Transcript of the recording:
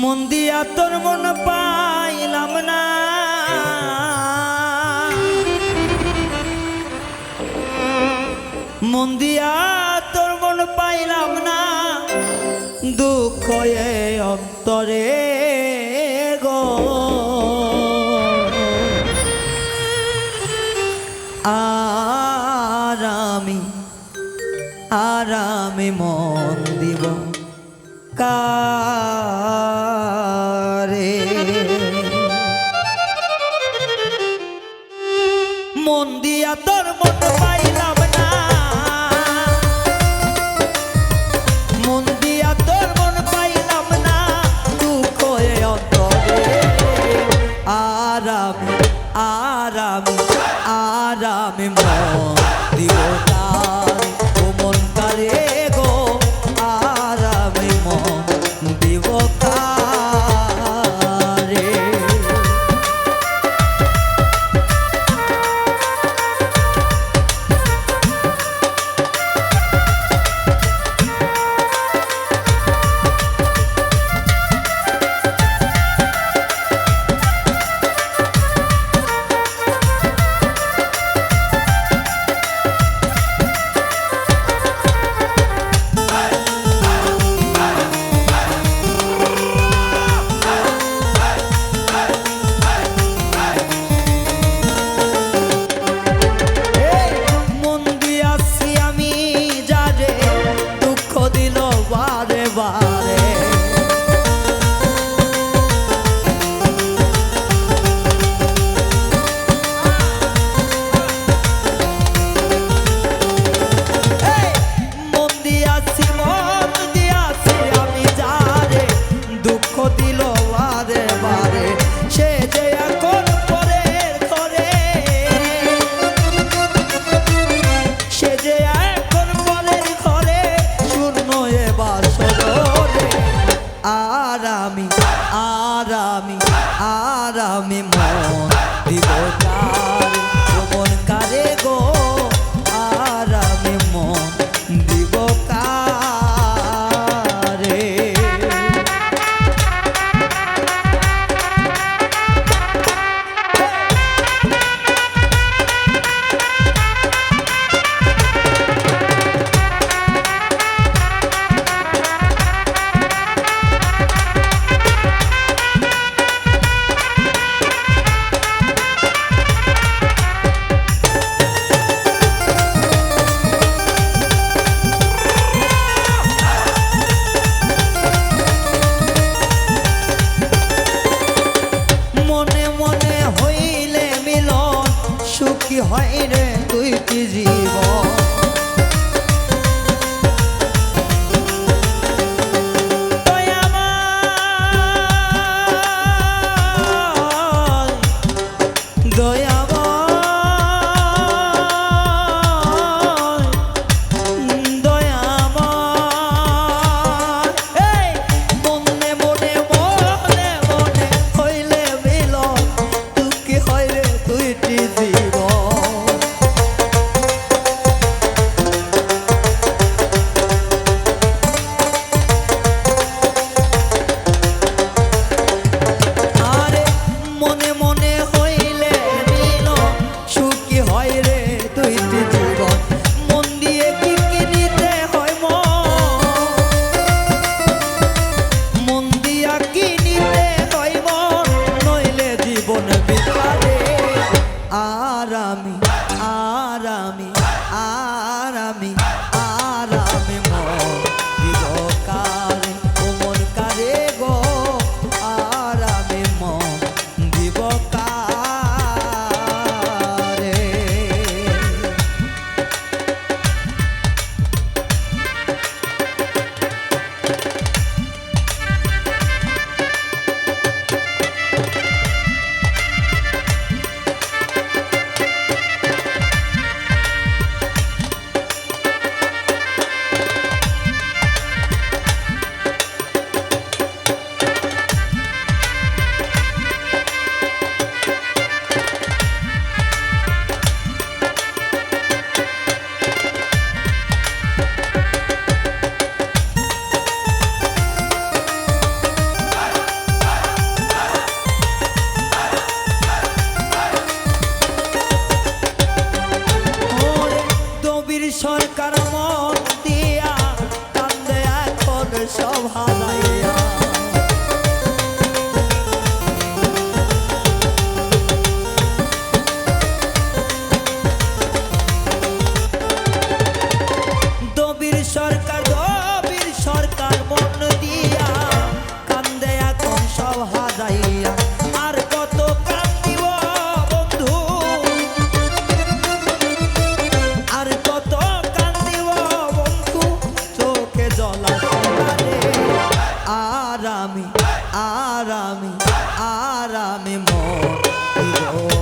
মন দিয়া তোর মন পাইলাম না। মন দিয়া তোর মন পাইলাম না। দুঃখ অন্তরে গো। আর আমি মন দিব কারে দিল বারে বারে সে যে এখন সে যে এখন পরের ঘরে। শূন্য এবার সরে আর আমি, আর হয় রে তুই জীবন? amém. সরকার আরামে আরামে মন